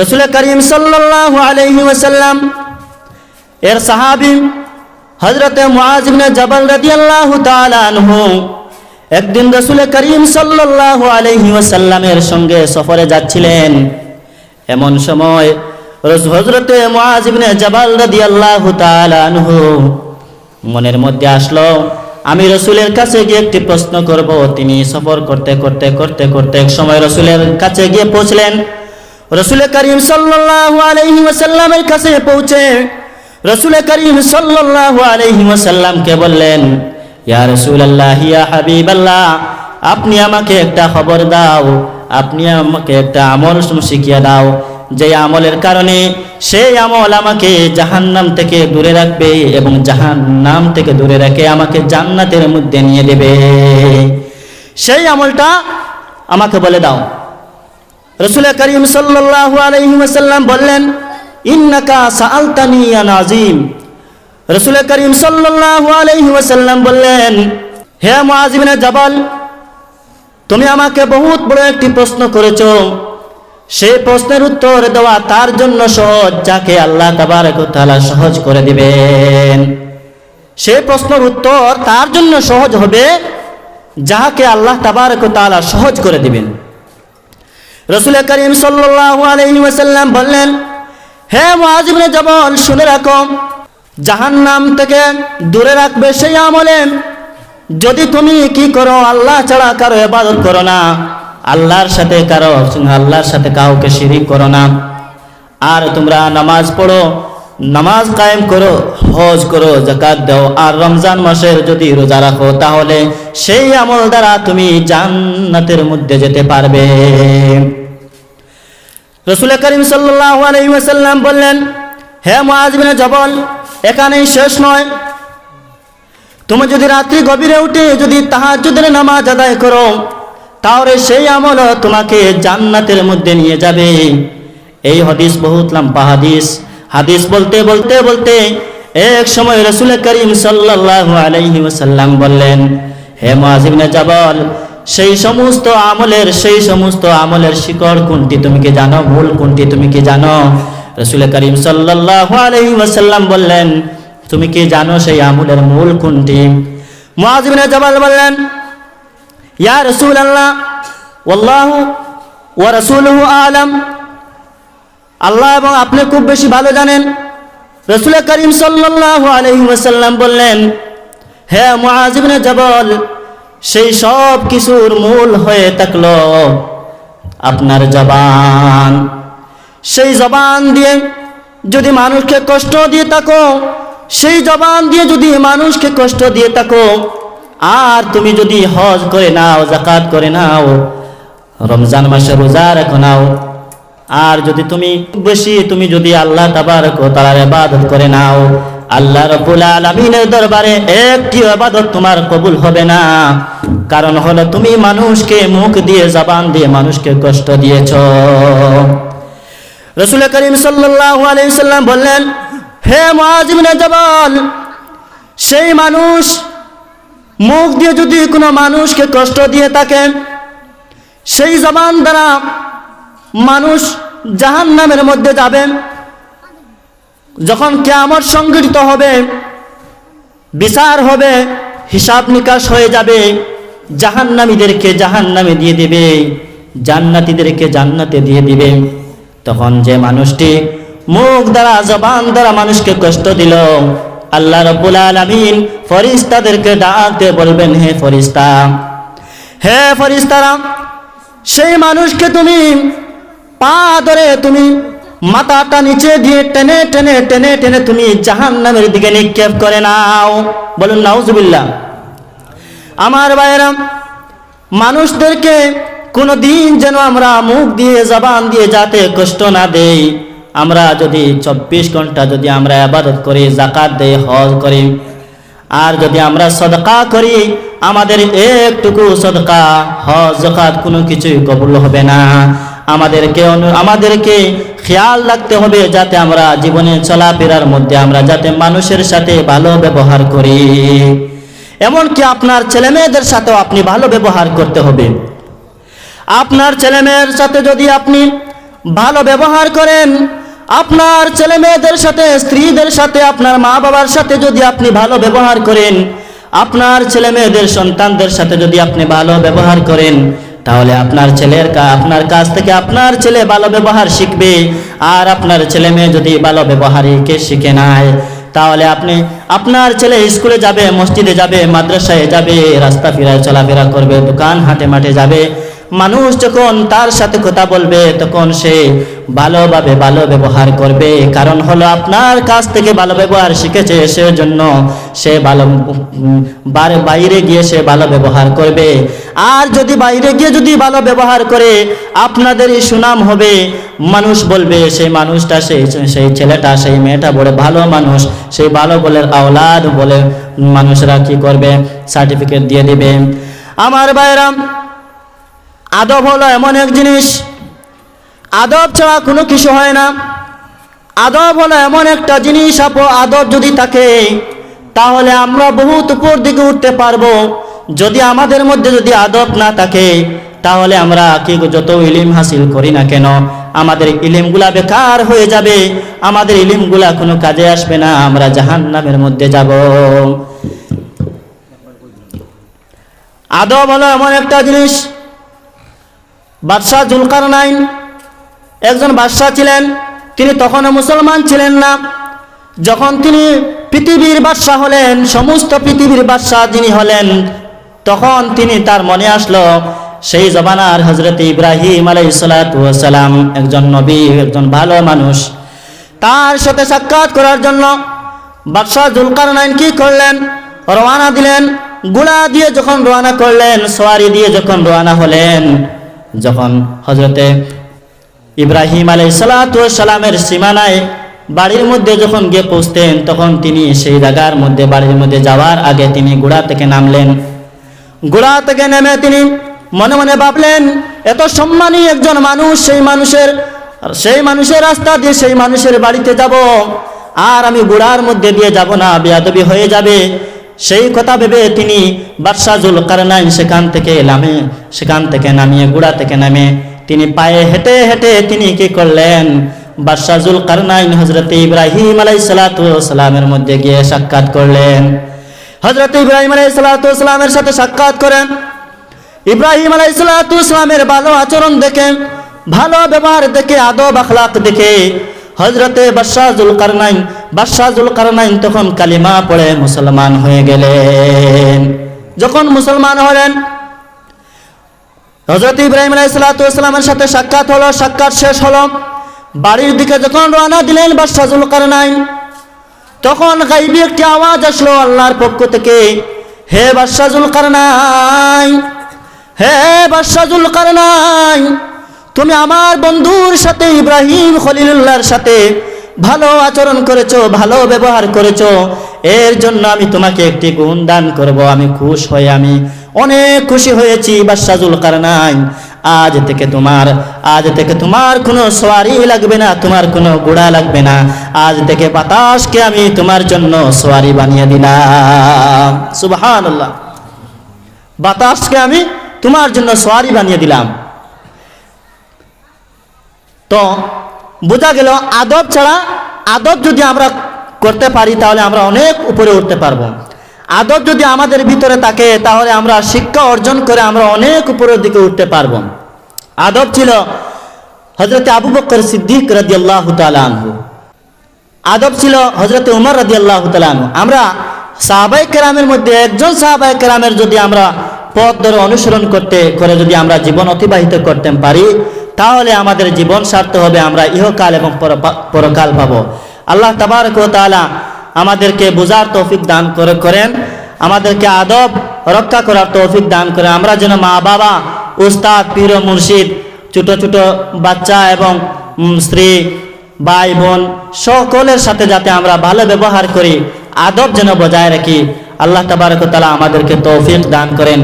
রসুল করিম ওয়াসাল্লাম, এর সাহাবী হজরতে জবল তাআলা আনহু একদিন রসুল করিম সাল্লাল্লাহু আলাইহি ওয়াসাল্লামের সঙ্গে সফরে যাচ্ছিলেন। এমন সময় হজরতে মুআজিবনে জবল তাআলা আনহু মনের মধ্যে আসলো, আমি রসুলের কাছে গিয়ে একটি প্রশ্ন করব। তিনি সফর করতে করতে করতে করতে এক সময় রসুলের কাছে গিয়ে পৌঁছলেন। রসুল করিম সাল্লাল্লাহু কাছে পৌঁছে রসুল করিম সাল্লাল্লাহু আলাইহি বললেন, ইয়া রাসূলুল্লাহ, ইয়া হাবিবাল্লাহ, আপনি আমাকে একটা খবর দাও, আপনি আমাকে একটা আমল শিখিয়ে দাও। যে আমলের কারণে সেই আমল আমাকে জাহান্নাম থেকে দূরে রাখবে এবং জাহান্নাম থেকে দূরে রাখে আমাকে জান্নাতের মধ্যে নিয়ে দেবে। সেই আমলটা আমাকে বলে দাও। রসুল করিম ওয়াসাল্লাম বললেন, ইন্নাকা সাআলতানি ইয়া নাজিম। রসুল করিম ওয়াসাল্লাম বললেন, হে মুআজ ইবনে জাবাল, তুমি আমাকে বহুত বড় একটি প্রশ্ন করেছ। সেই প্রশ্নের উত্তর দেওয়া তার জন্য সহজ, যাকে আল্লাহ তাবারক ওয়া তাআলা সহজ করে দিবেন। সেই প্রশ্নের উত্তর তার জন্য সহজ হবে, যাহাকে আল্লাহ তাবারক ওয়া তাআলা সহজ করে দিবেন। রসুল করিম ওয়াসাল্লাম বললেন, হে মুআজ ইবনে জাবাল, শুনে রাখো, জাহান্নাম থেকে দূরে রাখবে সেই আমলে। যদি তুমি কি করো, আল্লাহ ছাড়া কারও ইবাদত করো না। আল্লাহর সাথে কারও আল্লাহর সাথে কাউকে শিরিক করো না। আর তোমরা নামাজ পড়ো, নামাজ কায়েম করো, হজ করো জাকাত দাও, আর রমজান মাসের যদি রোজা রাখো, তাহলে সেই আমল দ্বারা তুমি জান্নাতের মধ্যে যেতে পারবে। রসুল করিম ওয়াসাল্লাম বললেন, হে মুআজ বিন জবল, এখানেই শেষ নয়। তুমি যদি রাত্রি গভীরে উঠে যদি তাহাজ্জুদের নামাজ আদায় করো, তাহলে সেই আমল তোমাকে জান্নাতের মধ্যে নিয়ে যাবে। এই হাদিস বহুত লম্বা হাদিস। হাদিস বলতে বলতে বলতে এক সময় রসুল করিম সাল্লাল্লাহু আলাইহি ওয়াসাল্লাম বললেন, হে মুআজ ইবনে জাবল সেই সমস্ত আমলের, সেই সমস্ত আমলের শিকড় কোনটি? তুমি কি জানো? মূল কোনটি? তুমি কি জানো? রসুল করিম সাল্লাল্লাহু আলাইহি ওয়াসাল্লাম বললেন, তুমি কি জানো সেই আমলের মূল কোনটি? মুআজ ইবনে জাবাল বললেন, ইয়া রাসূলুল্লাহ, ওয়াল্লাহু ওয়া রাসূলুহু আলাম। আল্লাহ এবং আপনি খুব বেশি ভালো জানেন। রসুল করিম সাল্লাল্লাহু আলাইহি ওয়াসাল্লাম বললেন, হে মুআজ ইবনে জাবাল সেই সব কিছুর মূল হয়ে থাকল আপনার জবান। সেই জবান দিয়ে যদি মানুষকে কষ্ট দিয়ে থাকো, সেই জবান দিয়ে যদি মানুষকে কষ্ট দিয়ে থাকো, আর তুমি যদি হজ করে নাও জাকাত করে নাও, রমজান মাসে রোজা রেখো নাও, আর যদি তুমি বেশি, তুমি যদি আল্লাহ তাবারক ও তাআলার ইবাদত করে নাও আল্লাহ রাব্বুল আলামিনের দরবারে একটি ইবাদত তোমার কবুল হবে না। কারণ হলো তুমি মানুষকে মুখ দিয়ে, জবান দিয়ে মানুষকে কষ্ট দিয়েছ। রসুল করিম সাল্লাল্লাহু আলাইহি সাল্লাম বললেন, হে মুআজ জাবাল, সেই মানুষ মুখ দিয়ে যদি কোনো মানুষকে কষ্ট দিয়ে থাকে সেই জবান দ্বারা মানুষ জাহান নামের মধ্যে যাবে যখন কেয়ামত সংগঠিত হবে, বিচার হবে, হিসাব নিকাশ হয়ে যাবে, জাহান্নামীদেরকে জাহান্নামে দিয়ে দিবে, জান্নাতীদেরকে জান্নাতে দিয়ে দিবে। তখন যে মানুষটি মুখ দ্বারা, জবান দ্বারা মানুষকে কষ্ট দিল, আল্লাহ রব্বুল আলামিন ফরিস্তাদেরকে ডাকতে বলবেন, হে ফরিস্তা, হে ফরিস্তারা, সেই মানুষকে তুমি পা ধরে তুমি মাথাটা নিচে দিয়ে টেনে টেনে টেনে টেনে তুমি জাহান নামের দিকে নিক্ষেপ করে নাও। বলুন, নাউজুবিল্লাহ। আমার ভাইয়েরা, মানুষদেরকে কোনো দিন যেন আমরা মুখ দিয়ে, জবান দিয়ে যাতে কষ্ট না দেই, আমরা যদি চব্বিশ ঘণ্টা যদি আমরা আবাদত করি জাকাত দেই, হজ করি, আর যদি আমরা সদকা করি, আমাদের একটুকু সদকা, হজ জাকাত কোনো কিছুই কবুল হবে না। আমাদেরকে আমাদেরকে খেয়াল রাখতে হবে যাতে আমরা জীবনে চলাফেরার মধ্যে আমরা যাতে মানুষের সাথে ভালো ব্যবহার করি। এমনকি আপনার ছেলে মেয়েদের সাথেও আপনি ভালো ব্যবহার করতে হবে। আপনার ছেলে মেয়ের সাথে যদি আপনি ভালো ব্যবহার করেন, আপনার ছেলে মেয়েদের সাথে, স্ত্রীদের সাথে, আপনার মা বাবার সাথে যদি আপনি ভালো ব্যবহার করেন, আপনার ছেলে মেয়েদের সন্তানদের সাথে যদি আপনি ভালো ব্যবহার করেন তাহলে আপনার ছেলের আপনার কাছ থেকে আপনার ছেলে ভালো ব্যবহার শিখবে। আর আপনার ছেলে মেয়ে যদি ভালো ব্যবহারকে শিখে নেয় তাহলে আপনি আপনার ছেলে স্কুলে যাবে, মসজিদে যাবে, মাদ্রাসায় যাবে, রাস্তা ফিরায় চলাফেরা করবে, দোকান হাটে মাঠে যাবে। মানুষ যখন তার সাথে কথা বলবে, তখন সে ভালোভাবে ভালো ব্যবহার করবে। কারণ হলো আপনার কাছ থেকে ভালো ব্যবহার শিখেছে, সেজন্য সে ভালো বাইরে গিয়ে সে ভালো ব্যবহার করবে। আর যদি বাইরে গিয়ে যদি ভালো ব্যবহার করে আপনাদেরই সুনাম হবে, মানুষ বলবে, সেই মানুষটা, সেই সেই ছেলেটা, সেই মেয়েটা বলে ভালো মানুষ, সেই ভালো বলে আওলাদ বলে মানুষরা কি করবে? সার্টিফিকেট দিয়ে দিবে। আমার বাইরাম আদব হলো এমন এক জিনিস, আদব ছাড়া কোনো কিছু হয় না। আদব হলো এমন একটা জিনিস, আপো, আদব যদি থাকে, তাহলে আমরা বহুত উপর দিকে উঠতে পারব। যদি আমাদের মধ্যে যদি আদব না থাকে, তাহলে আমরা কি যত ইলিম হাসিল করি না কেন? আমাদের ইলিমগুলা বেকার হয়ে যাবে, আমাদের ইলিমগুলা কোনো কাজে আসবে না, আমরা জাহান্নামের মধ্যে যাব। আদব হলো এমন একটা জিনিস, বাদশাহ জুলকার নাইন একজন বাদশাহ ছিলেন, তিনি তখনও মুসলমান ছিলেন না। যখন তিনি পৃথিবীর বাদশাহ হলেন, সমস্ত পৃথিবীর বাদশাহ যিনি হলেন তখন তিনি তার মনে আসলো, সেই জবানার হজরত ইব্রাহিম আলাই সালাম একজন নবী, একজন ভালো মানুষ। তার সাথে সাক্ষাৎ করার জন্য বাদশাহ জুলকার নাইন কি করলেন? রওয়ানা দিলেন গুড়া দিয়ে যখন রওনা করলেন, সোয়ারি দিয়ে যখন রওনা হলেন, যখন হজরতে ইব্রাহিম আলাই সালামের সীমানায় বাড়ির মধ্যে যখন গিয়ে পৌঁছতেন, তখন তিনি সেই জায়গার মধ্যে, বাড়ির মধ্যে যাওয়ার আগে তিনি গুড়া থেকে নামলেন। গুড়া থেকে নেমে তিনি মনে মনে ভাবলেন, এত সম্মানী একজন মানুষ সেই মানুষের সেই মানুষের রাস্তা দিয়ে সেই মানুষের বাড়িতে যাব, আর আমি গোড়ার মধ্যে দিয়ে যাব না, বেয়াদবি হয়ে যাবে। সেই কথা ভেবে তিনি বাদশাহুল কারনাইন সেখান থেকে নামে, সেখান থেকে নামিয়ে গুড়া থেকে নামে। তিনি পায়ে হেঁটে হেঁটে তিনি কি করলেন? বাদশাহুল কারনাইন হজরত ইব্রাহিম আলাই সালামের মধ্যে গিয়ে সাক্ষাৎ করলেন। হজরত ইব্রাহিম আলাই সালামের সাথে সাক্ষাৎ করেন। ইব্রাহিম আলাই সালামের ভালো আচরণ দেখে, ভালো ব্যবহার দেখে, আদব আখলাক দেখে হজরতে বাদশাহুল কারনাইন বাদশাহুল কারনাইন তখন কালিমা পড়ে মুসলমান হয়ে গেলেন। যখন মুসলমান হলেন হজরত ইব্রাহিম আলাইসালামের সাথে সাক্ষাৎ হলো, সাক্ষাৎ শেষ হলো। বাড়ির দিকে যখন রওনা দিলেন বাদশাহুল কারনাইন তখন গাইবি একটি আওয়াজ আসলো আল্লাহর পক্ষ থেকে। হে বাদশাহুল কারনাইন হে বাদশাহুল কারনাইন তুমি আমার বন্ধুর সাথে ইব্রাহিম খলিলুল্লাহর সাথে ভালো আচরণ করেছ, ভালো ব্যবহার করেছ। এর জন্য আমি তোমাকে একটি গুণ দান করব। আমি খুশ হয়ে আমি অনেক খুশি হয়েছি বাদশাহুল কারনাইন আজ থেকে তোমার, আজ থেকে তোমার কোনো সোয়ারি লাগবে না, তোমার কোনো গোড়া লাগবে না। আজ থেকে বাতাসকে আমি তোমার জন্য সোয়ারি বানিয়ে দিলাম। সুবহান আল্লাহ বাতাসকে আমি তোমার জন্য সোয়ারি বানিয়ে দিলাম। তো বোঝা গেল, আদব ছাড়া, আদব যদি আমরা করতে পারি, তাহলে আমরা অনেক উপরে উঠতে পারব। আদব যদি আমাদের ভিতরে থাকে, তাহলে আমরা শিক্ষা অর্জন করে আমরা অনেক উপরের দিকে উঠতে পারব। আদব ছিল হজরতে আবু বকর সিদ্দিক রাজি আল্লাহ আদব ছিল হজরতে উমর রাজি আল্লাহ আমরা সাহাবাই কেরামের মধ্যে একজন সাহাবাই কেরামের যদি আমরা পথ ধরে অনুসরণ করতে, করে যদি আমরা জীবন অতিবাহিত করতে পারি, তাহলে আমাদের জীবন স্বার্থ হবে, আমরা ইহকাল এবং পরকাল পাবো। আল্লাহ তাবারক ও তাআলা আমাদেরকে বোঝার তৌফিক দান করে করেন। আমাদেরকে আদব রক্ষা করার তৌফিক দান করে। আমরা যেন মা, বাবা, উস্তাদ, পীর মুর্শিদ, ছোট ছোট বাচ্চা এবং স্ত্রী, ভাই, বোন সকলের সাথে যাতে আমরা ভালো ব্যবহার করি, আদব যেন বজায় রাখি, আল্লাহ তাবারক ও তাআলা আমাদেরকে তৌফিক দান করেন।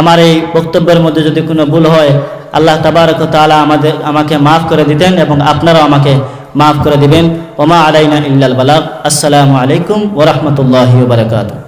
আমার এই বক্তব্যের মধ্যে যদি কোনো ভুল হয়, আল্লাহ তাবারক ও তাআলা আমাদের, আমাকে মাফ করে দিতেন এবং আপনারাও আমাকে মাফ করে দিবেন। ওমা আলাইনা ইল্লাল বালাক আসসালামু আলাইকুম ওরহমতুল্লাহ বারকাতুহ।